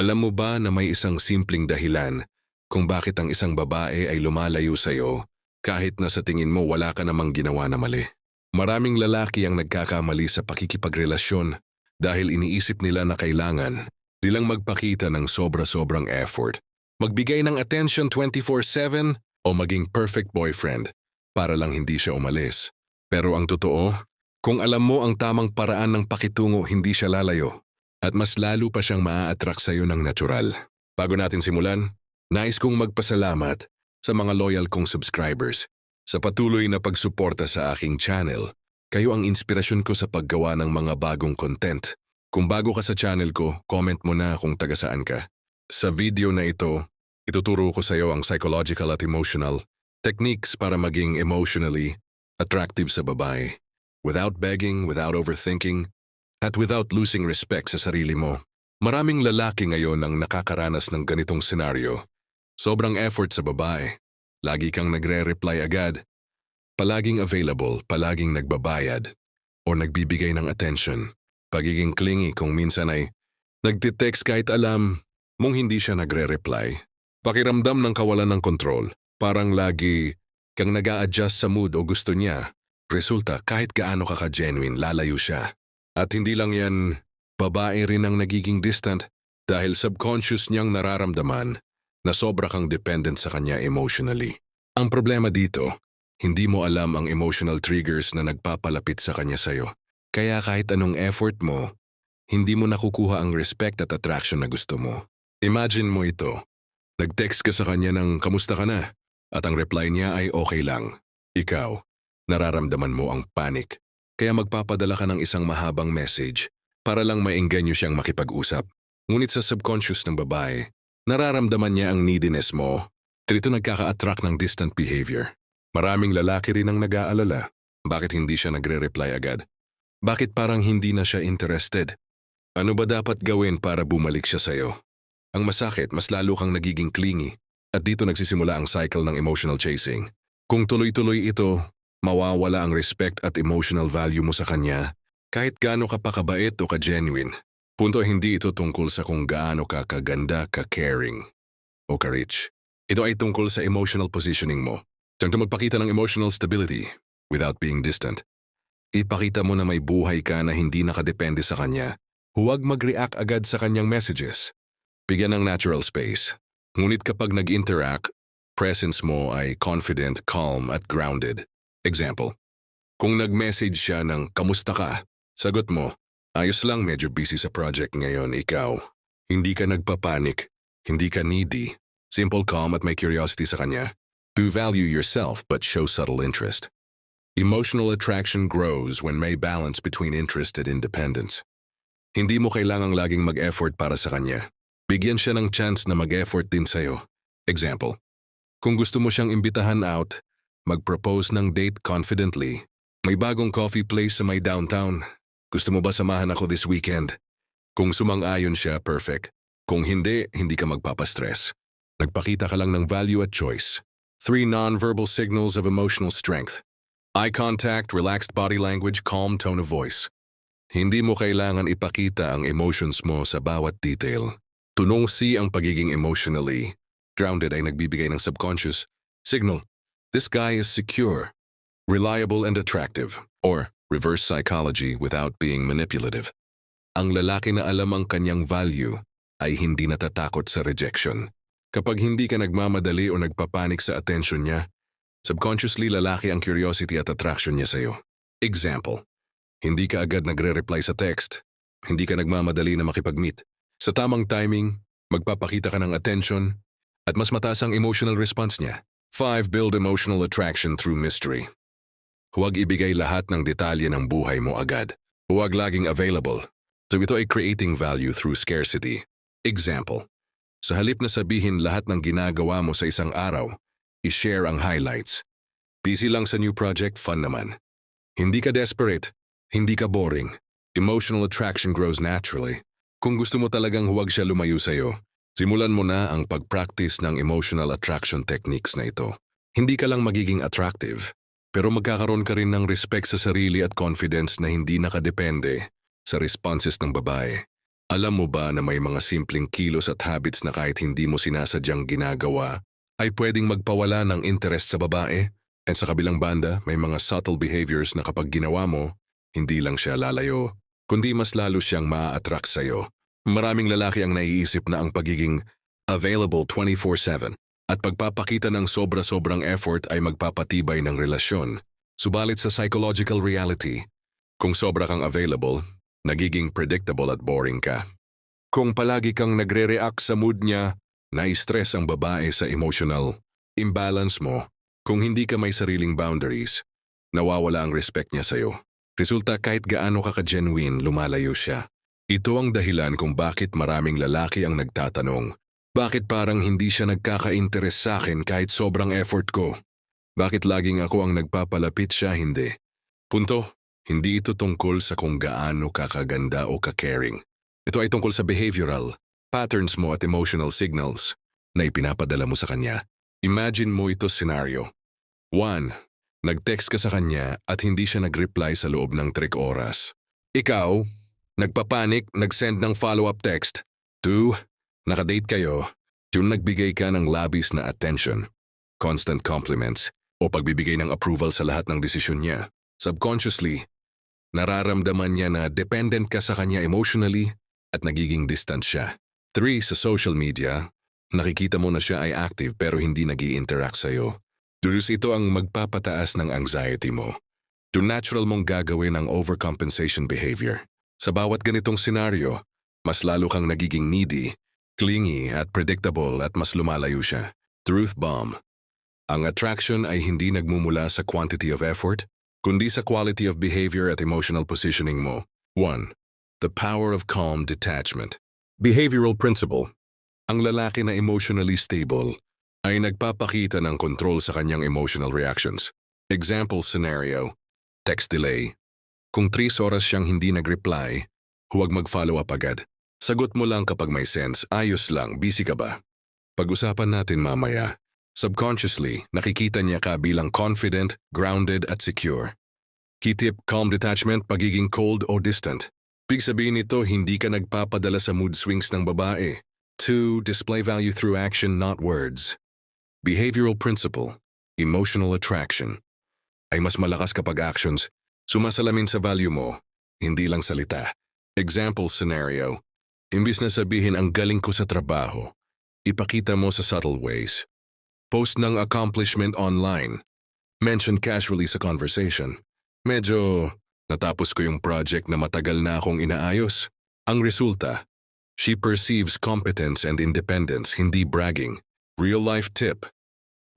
Alam mo ba na may isang simpleng dahilan kung bakit ang isang babae ay lumalayo sa'yo kahit na sa tingin mo wala ka namang ginawa na mali? Maraming lalaki ang nagkakamali sa pakikipagrelasyon dahil iniisip nila na kailangan nilang magpakita ng sobra-sobrang effort, magbigay ng attention 24-7 o maging perfect boyfriend para lang hindi siya umalis. Pero ang totoo, kung alam mo ang tamang paraan ng pakitungo, hindi siya lalayo. At mas lalo pa siyang maa-attract sa'yo ng natural. Bago natin simulan, nais kong magpasalamat sa mga loyal kong subscribers sa patuloy na pagsuporta sa aking channel. Kayo ang inspirasyon ko sa paggawa ng mga bagong content. Kung bago ka sa channel ko, comment mo na kung taga saan ka. Sa video na ito, ituturo ko sa iyo ang psychological at emotional techniques para maging emotionally attractive sa babae. Without begging, without overthinking, at without losing respect sa sarili mo. Maraming lalaki ngayon ang nakakaranas ng ganitong senaryo. Sobrang effort sa babae. Lagi kang nagre-reply agad. Palaging available, palaging nagbabayad. O nagbibigay ng attention. Pagiging clingy kung minsan ay nagtitext kahit alam mong hindi siya nagre-reply. Pakiramdam ng kawalan ng kontrol. Parang lagi kang nag adjust sa mood o gusto niya. Resulta, kahit gaano ka ka-genuine, lalayo siya. At hindi lang yan, babae rin ang nagiging distant dahil subconscious niyang nararamdaman na sobra kang dependent sa kanya emotionally. Ang problema dito, hindi mo alam ang emotional triggers na nagpapalapit sa kanya sa'yo. Kaya kahit anong effort mo, hindi mo nakukuha ang respect at attraction na gusto mo. Imagine mo ito. Nag-text ka sa kanya ng kamusta ka na at ang reply niya ay okay lang. Ikaw, nararamdaman mo ang panic kaya magpapadala ka ng isang mahabang message para lang maengganyo siyang makipag-usap. Ngunit sa subconscious ng babae, nararamdaman niya ang neediness mo. Trito nagkaka-attract ng distant behavior. Maraming lalaki rin ang nag-aalala. Bakit hindi siya nagre-reply agad? Bakit parang hindi na siya interested? Ano ba dapat gawin para bumalik siya sa'yo? Ang masakit, mas lalo kang nagiging clingy. At dito nagsisimula ang cycle ng emotional chasing. Kung tuloy-tuloy ito, mawawala ang respect at emotional value mo sa kanya kahit gaano ka pa kabait o ka-genuine. Punto hindi ito tungkol sa kung gaano ka kaganda, ka-caring o ka-rich. Ito ay tungkol sa emotional positioning mo. Saan magpakita ng emotional stability without being distant. Ipakita mo na may buhay ka na hindi nakadepende sa kanya. Huwag mag-react agad sa kanyang messages. Bigyan ng natural space. Ngunit kapag nag-interact, presence mo ay confident, calm at grounded. Example, kung nag-message siya ng kamusta ka, sagot mo, ayos lang medyo busy sa project ngayon ikaw. Hindi ka nagpapanik, hindi ka needy, simple calm at may curiosity sa kanya. Do value yourself but show subtle interest. Emotional attraction grows when may balance between interest and independence. Hindi mo kailangang laging mag-effort para sa kanya. Bigyan siya ng chance na mag-effort din sa'yo. Example, kung gusto mo siyang imbitahan out, Mag-propose ng date confidently. May bagong coffee place sa may downtown. Gusto mo ba samahan ako this weekend? Kung sumang-ayon siya, perfect. Kung hindi, hindi ka magpapastress. Nagpakita ka lang ng value at choice. Three non-verbal signals of emotional strength. Eye contact, relaxed body language, calm tone of voice. Hindi mo kailangan ipakita ang emotions mo sa bawat detail. Tunong si ang pagiging emotionally. Grounded ay nagbibigay ng subconscious signal This guy is secure, reliable and attractive, or reverse psychology without being manipulative. Ang lalaki na alam ang kanyang value ay hindi natatakot sa rejection. Kapag hindi ka nagmamadali o nagpapanik sa attention niya, subconsciously lalaki ang curiosity at attraction niya sa'yo. Example, hindi ka agad nagre-reply sa text, hindi ka nagmamadali na makipag-meet. Sa tamang timing, magpapakita ka ng attention at mas mataas ang emotional response niya. 5. Build emotional attraction through mystery. Huwag ibigay lahat ng detalye ng buhay mo agad. Huwag laging available. So ito ay creating value through scarcity. Example, sa halip na sabihin lahat ng ginagawa mo sa isang araw, i-share ang highlights. Busy lang sa new project, fun naman. Hindi ka desperate, hindi ka boring. Emotional attraction grows naturally. Kung gusto mo talagang huwag siya lumayo sa'yo, Simulan mo na ang pag-practice ng emotional attraction techniques na ito. Hindi ka lang magiging attractive, pero magkakaroon ka rin ng respect sa sarili at confidence na hindi nakadepende sa responses ng babae. Alam mo ba na may mga simpleng kilos at habits na kahit hindi mo sinasadyang ginagawa, ay pwedeng magpawala ng interest sa babae? And sa kabilang banda, may mga subtle behaviors na kapag ginawa mo, hindi lang siya lalayo, kundi mas lalo siyang maa-attract sa'yo. Maraming lalaki ang naiisip na ang pagiging available 24-7 at pagpapakita ng sobra-sobrang effort ay magpapatibay ng relasyon. Subalit sa psychological reality, kung sobra kang available, nagiging predictable at boring ka. Kung palagi kang nagre-react sa mood niya, na-stress ang babae sa emotional imbalance mo. Kung hindi ka may sariling boundaries, nawawala ang respect niya sa'yo. Resulta kahit gaano ka ka-genuine, lumalayo siya. Ito ang dahilan kung bakit maraming lalaki ang nagtatanong, bakit parang hindi siya nagkaka-interest sa akin kahit sobrang effort ko? Bakit laging ako ang nagpapalapit siya hindi? Punto, hindi ito tungkol sa kung gaano kakaganda o ka-caring. Ito ay tungkol sa behavioral, patterns mo at emotional signals na ipinapadala mo sa kanya. Imagine mo ito scenario. 1. Nag-text ka sa kanya at hindi siya nag-reply sa loob ng 3 oras. Ikaw, nagpapanik, nag-send ng follow-up text. 2. Nakadate kayo, yung nagbigay ka ng labis na attention, constant compliments, o pagbibigay ng approval sa lahat ng desisyon niya. Subconsciously, nararamdaman niya na dependent ka sa kanya emotionally at nagiging distant siya. 3. Sa social media, nakikita mo na siya ay active pero hindi nag interact sa'yo. Durus ito ang magpapataas ng anxiety mo. To natural mong gagawin ang overcompensation behavior. Sa bawat ganitong senaryo, mas lalo kang nagiging needy, clingy at predictable at mas lumalayo siya. Truth bomb. Ang attraction ay hindi nagmumula sa quantity of effort, kundi sa quality of behavior at emotional positioning mo. 1. The power of calm detachment. Behavioral principle. Ang lalaki na emotionally stable ay nagpapakita ng control sa kanyang emotional reactions. Example scenario, text delay. Kung 3 oras siyang hindi nag-reply, huwag mag-follow up agad. Sagot mo lang kapag may sense, ayos lang, busy ka ba? Pag-usapan natin mamaya. Subconsciously, nakikita niya ka bilang confident, grounded at secure. Key tip, calm detachment, pagiging cold o distant. Big sabihin nito, hindi ka nagpapadala sa mood swings ng babae. 2. Display value through action, not words. Behavioral principle, emotional attraction, ay mas malakas kapag actions sumasalamin sa value mo, hindi lang salita. Example scenario, imbis na sabihin ang galing ko sa trabaho, ipakita mo sa subtle ways. Post ng accomplishment online. Mention casually sa conversation. Medyo natapos ko yung project na matagal na akong inaayos. Ang resulta, she perceives competence and independence, hindi bragging. Real-life tip.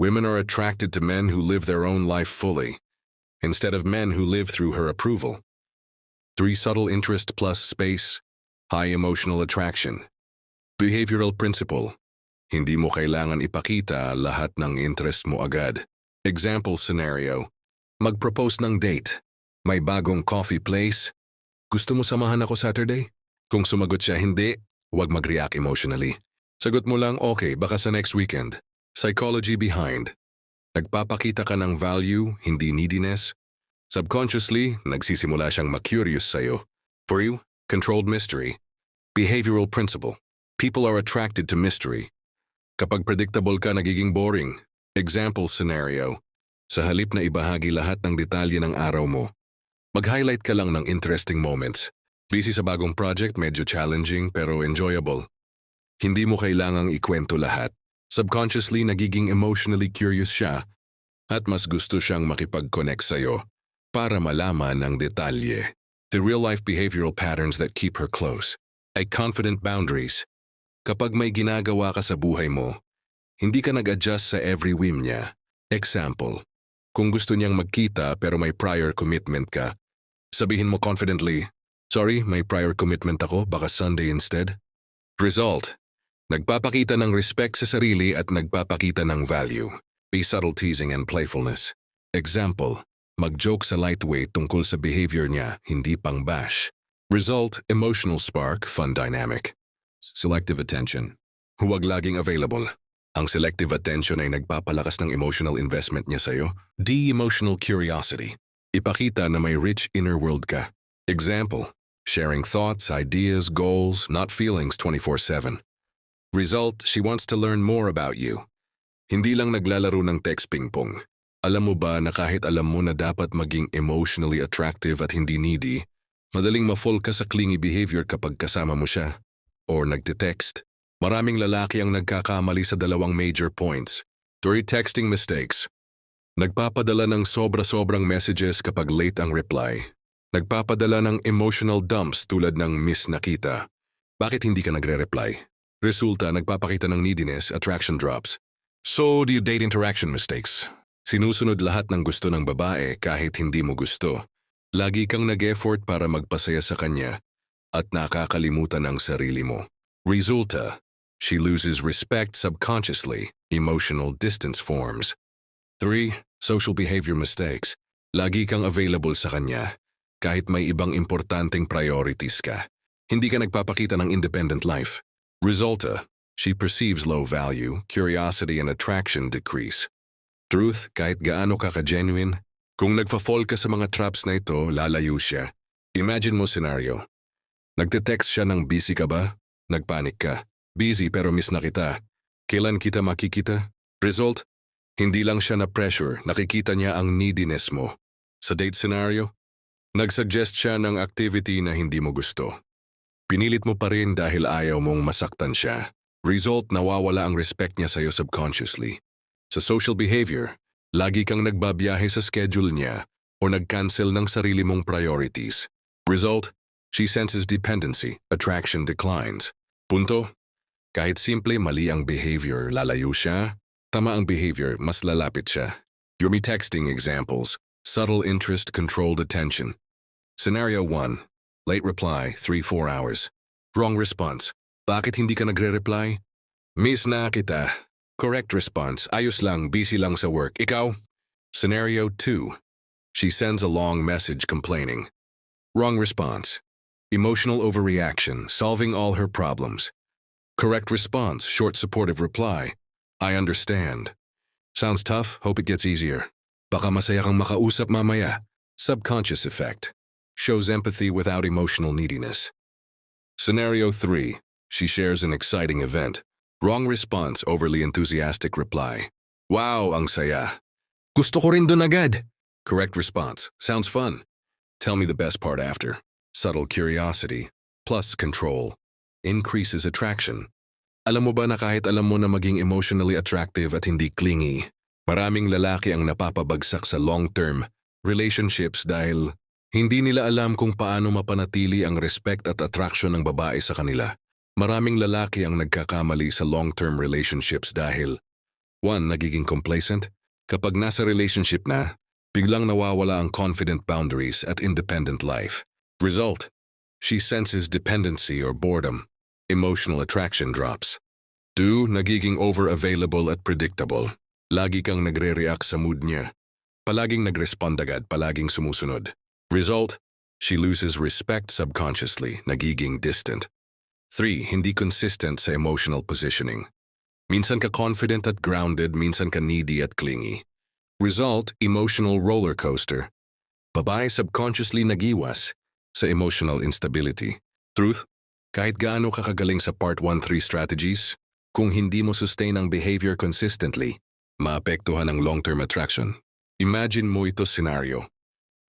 Women are attracted to men who live their own life fully, instead of men who live through her approval. Three subtle interest plus space, high emotional attraction. Behavioral principle. Hindi mo kailangan ipakita lahat ng interest mo agad. Example scenario. Mag-propose ng date. May bagong coffee place. Gusto mo samahan ako Saturday? Kung sumagot siya hindi, huwag mag-react emotionally. Sagot mo lang, okay, baka sa next weekend. Psychology behind. Nagpapakita ka ng value, hindi neediness. Subconsciously, nagsisimula siyang ma-curious sa'yo. For you, controlled mystery. Behavioral principle. People are attracted to mystery. Kapag predictable ka, nagiging boring. Example scenario. Sa halip na ibahagi lahat ng detalye ng araw mo, mag-highlight ka lang ng interesting moments. Busy sa bagong project, medyo challenging pero enjoyable. Hindi mo kailangang ikwento lahat. Subconsciously nagiging emotionally curious siya at mas gusto siyang makipag-connect sa'yo para malaman ang detalye. The real-life behavioral patterns that keep her close ay confident boundaries. Kapag may ginagawa ka sa buhay mo, hindi ka nag-adjust sa every whim niya. Example, kung gusto niyang magkita pero may prior commitment ka, sabihin mo confidently, Sorry, may prior commitment ako, baka Sunday instead. Result, Nagpapakita ng respect sa sarili at nagpapakita ng value. Be subtle teasing and playfulness. Example, mag-joke sa lightweight tungkol sa behavior niya, hindi pang bash. Result, emotional spark, fun dynamic. Selective attention. Huwag laging available. Ang selective attention ay nagpapalakas ng emotional investment niya sa'yo. D. Emotional curiosity. Ipakita na may rich inner world ka. Example, sharing thoughts, ideas, goals, not feelings 24-7. Result, she wants to learn more about you. Hindi lang naglalaro ng text ping-pong. Alam mo ba na kahit alam mo na dapat maging emotionally attractive at hindi needy, madaling ma-fall ka sa clingy behavior kapag kasama mo siya or nagte-text. Maraming lalaki ang nagkakamali sa dalawang major points. Three texting mistakes. Nagpapadala ng sobra-sobrang messages kapag late ang reply. Nagpapadala ng emotional dumps tulad ng miss nakita. Bakit hindi ka nagre-reply? Resulta, nagpapakita ng neediness, attraction drops. So, do you date interaction mistakes? Sinusunod lahat ng gusto ng babae kahit hindi mo gusto. Lagi kang nag-effort para magpasaya sa kanya at nakakalimutan ang sarili mo. Resulta, she loses respect subconsciously, emotional distance forms. 3. Social behavior mistakes. Lagi kang available sa kanya kahit may ibang importanteng priorities ka. Hindi ka nagpapakita ng independent life. Resulta, she perceives low value, curiosity and attraction decrease. Truth, kahit gaano ka ka-genuine, kung nagfa-fall ka sa mga traps na ito, lalayo siya. Imagine mo scenario. Nagte-text siya ng busy ka ba? Nagpanik ka. Busy pero miss na kita. Kailan kita makikita? Result, hindi lang siya na pressure, nakikita niya ang neediness mo. Sa date scenario, nagsuggest siya ng activity na hindi mo gusto. Pinilit mo pa rin dahil ayaw mong masaktan siya. Result, nawawala ang respect niya sa'yo subconsciously. Sa social behavior, lagi kang nagbabiyahe sa schedule niya o nag-cancel ng sarili mong priorities. Result, she senses dependency, attraction declines. Punto, kahit simple mali ang behavior, lalayo siya. Tama ang behavior, mas lalapit siya. You're me texting examples. Subtle interest, controlled attention. Scenario 1. Late reply, 3-4 hours. Wrong response. Bakit hindi ka nagre-reply? Miss na kita. Correct response. Ayos lang, busy lang sa work. Ikaw? Scenario 2. She sends a long message complaining. Wrong response. Emotional overreaction, solving all her problems. Correct response, short supportive reply. I understand. Sounds tough, hope it gets easier. Baka masaya kang makausap mamaya. Subconscious effect. Shows empathy without emotional neediness. Scenario 3. She shares an exciting event. Wrong response, overly enthusiastic reply. Wow, ang saya. Gusto ko rin dun agad. Correct response. Sounds fun. Tell me the best part after. Subtle curiosity. Plus control. Increases attraction. Alam mo ba na kahit alam mo na maging emotionally attractive at hindi clingy, maraming lalaki ang napapabagsak sa long-term relationships dahil hindi nila alam kung paano mapanatili ang respect at attraction ng babae sa kanila. Maraming lalaki ang nagkakamali sa long-term relationships dahil 1. Nagiging complacent. Kapag nasa relationship na, biglang nawawala ang confident boundaries at independent life. Result, she senses dependency or boredom. Emotional attraction drops. 2. Nagiging over-available at predictable. Lagi kang nagre-react sa mood niya. Palaging nag-respond agad, palaging sumusunod. Result, she loses respect subconsciously, nagiging distant. 3. Hindi consistent sa emotional positioning. Minsan ka confident at grounded, minsan ka needy at clingy. Result, emotional roller coaster. Babae subconsciously nagiwas sa emotional instability. Truth, kahit gaano ka kagaling sa Part 1-3 strategies, kung hindi mo sustain ang behavior consistently, maapektuhan ang long-term attraction. Imagine mo ito scenario.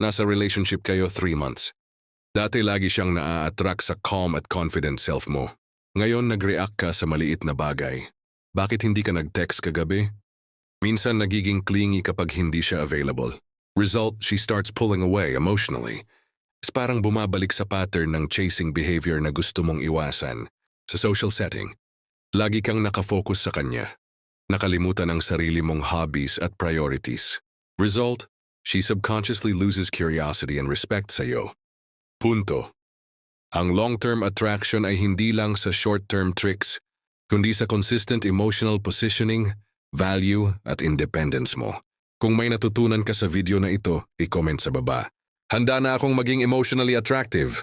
Nasa relationship kayo 3 months. Dati lagi siyang naa-attract sa calm at confident self mo. Ngayon nag-react ka sa maliit na bagay. Bakit hindi ka nag-text kagabi? Minsan nagiging clingy kapag hindi siya available. Result, she starts pulling away emotionally. Is parang bumabalik sa pattern ng chasing behavior na gusto mong iwasan. Sa social setting, lagi kang nakafocus sa kanya. Nakalimutan ang sarili mong hobbies at priorities. Result, she subconsciously loses curiosity and respect sa iyo. Punto. Ang long-term attraction ay hindi lang sa short-term tricks, kundi sa consistent emotional positioning, value at independence mo. Kung may natutunan ka sa video na ito, i-comment sa baba. Handa na akong maging emotionally attractive.